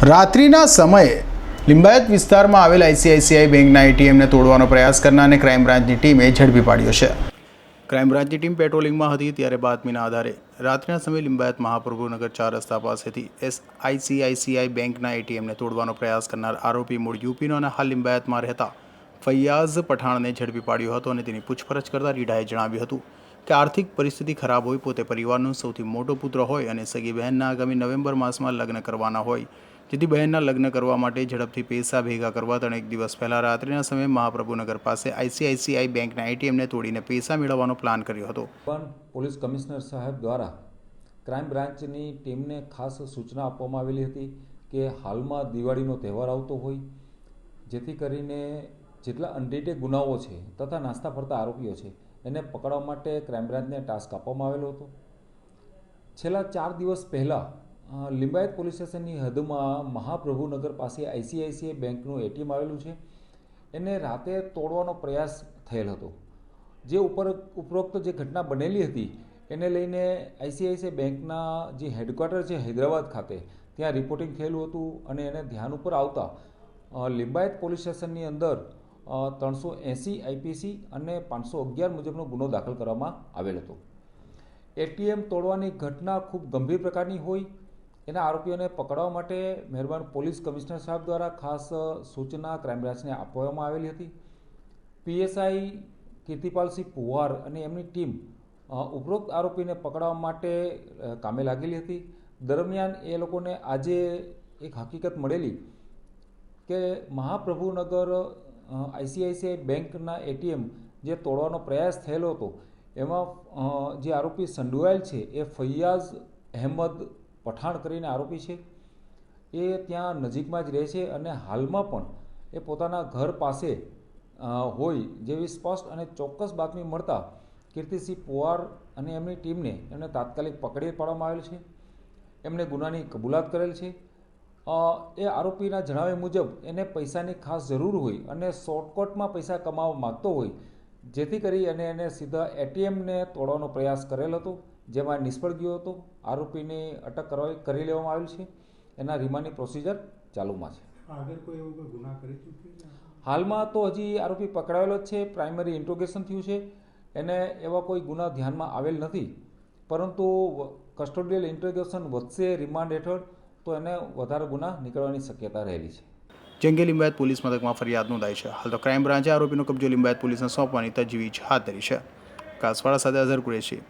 રાત્રિના સમયે લિંબાયત વિસ્તારમાં આવેલ આઈસીઆઈસીઆઈ બેંકના એટીએમને તોડવાનો પ્રયાસ કરનારને ક્રાઇમ બ્રાન્ચની ટીમે ઝડપી પાડ્યો છે. ક્રાઇમ બ્રાન્ચની ટીમ પેટ્રોલિંગમાં હતી ત્યારે બાતમીના આધારે રાત્રિના સમયે લિંબાયત મહાપ્રભુનગર ચાર રસ્તા પાસેથી એસ આઈસીઆઈસીઆઈ બેંકના એટીએમને તોડવાનો પ્રયાસ કરનાર આરોપી મૂળ યુપીનો અને હાલ લિંબાયતમાં રહેતા ફૈયાઝ પઠાણને ઝડપી પાડ્યો હતો અને તેની પૂછપરછ કરતા રીઢાએ જણાવ્યું હતું કે આર્થિક પરિસ્થિતિ ખરાબ હોય પોતે પરિવારનો સૌથી મોટો પુત્ર હોય અને સગી બહેનના આગામી નવેમ્બર માસમાં લગ્ન કરવાના હોય જેથી બહેનના લગ્ન કરવા માટે ઝડપથી પૈસા ભેગા કરવા ત્રણેક દિવસ પહેલાં રાત્રિના સમયે મહાપ્રભુનગર પાસે આઈસીઆઈસીઆઈ બેંકના એટીએમને તોડીને પૈસા મેળવવાનો પ્લાન કર્યો હતો. પણ પોલીસ કમિશનર સાહેબ દ્વારા ક્રાઇમ બ્રાન્ચની ટીમને ખાસ સૂચના આપવામાં આવેલી હતી કે હાલમાં દિવાળીનો તહેવાર આવતો હોય, જેથી કરીને જેટલા અનડિટેડ ગુનાઓ છે તથા નાસ્તા ફરતા આરોપીઓ છે, એને પકડવા માટે ક્રાઇમ બ્રાન્ચને ટાસ્ક આપવામાં આવેલો હતો. છેલ્લા ચાર દિવસ પહેલાં લિંબાયત પોલીસ સ્ટેશનની હદમાં મહાપ્રભુનગર પાસે આઈસીઆઈસીઆઈ બેંકનું એટીએમ આવેલું છે. એને રાતે તોડવાનો પ્રયાસ થયેલ હતો. જે ઉપર ઉપરોક્ત જે ઘટના બનેલી હતી, એને લઈને આઈસીઆઈસીઆઈ બેંકના જે હેડક્વાર્ટર છે હૈદરાબાદ ખાતે, ત્યાં રિપોર્ટિંગ થયેલું હતું અને એને ધ્યાન ઉપર આવતા લિંબાયત પોલીસ સ્ટેશનની અંદર ત્રણસો એંસી આઈપીસી અને પાંચસો અગિયાર મુજબનો ગુનો દાખલ કરવામાં આવેલ હતો. એટીએમ તોડવાની ઘટના ખૂબ ગંભીર પ્રકારની હોય એના આરોપીઓને પકડવા માટે મહેરબાન પોલીસ કમિશનર સાહેબ દ્વારા ખાસ સૂચના ક્રાઇમ બ્રાન્ચને આપવામાં આવેલી હતી. પીએસઆઈ કીર્તિપાલસિંહ પુવાર અને એમની ટીમ ઉપરોક્ત આરોપીને પકડવા માટે કામે લાગેલી હતી. દરમિયાન એ લોકોને આજે એક હકીકત મળેલી કે મહાપ્રભુનગર આઈસીઆઈસીઆઈ બેંકના એટીએમ જે તોડવાનો પ્રયાસ થયેલો હતો, એમાં જે આરોપી સંડોવાયેલ છે એ ફૈયાઝ અહેમદ પઠાણ કરીને આરોપી છે. એ ત્યાં નજીકમાં જ રહે છે અને હાલમાં પણ એ પોતાના ઘર પાસે હોય જેવી સ્પષ્ટ અને ચોક્કસ બાતમી મળતા કીર્તિસિંહ પુવાર અને એમની ટીમને એમને તાત્કાલિક પકડી પાડવામાં આવેલ છે. એમણે ગુનાની કબૂલાત કરેલ છે. એ આરોપીના જણાવ્યા મુજબ એને પૈસાની ખાસ જરૂર હોય અને શોર્ટકટમાં પૈસા કમાવા માગતો હોય, જેથી કરી અને એને સીધા એટીએમને તોડવાનો પ્રયાસ કરેલ હતો. જેમાં નિષ્ફળ ગયો હતો આરોપીને અટક કરવા કરી લેવામાં આવેલ છે. એના રિમાન્ડની પ્રોસિજર ચાલુમાં છે. આગળ કોઈ એવો ગુના કરી ચૂક્યો હાલમાં તો હજી આરોપી પકડાયેલો જ છે પ્રાઇમરી ઇન્ટ્રોગેશન થયું છે. એને એવા કોઈ ગુના ધ્યાનમાં આવેલ નથી. પરંતુ કસ્ટોડિયલ ઇન્ટ્રોગેશન વધશે રિમાન્ડ હેઠળ તો એને વધારે ગુના નીકળવાની શક્યતા રહેલી છે. જંગે લિંબાયત પોલીસ મથકમાં ફરિયાદ નોંધાઈ છે. હાલ તો ક્રાઇમ બ્રાન્ચે આરોપીનો કબજો લિંબાયત પોલીસને સોંપવાની તજવીજ હાથ ધરી છે. કાસવાડા સાથે અઝર કુરેશી.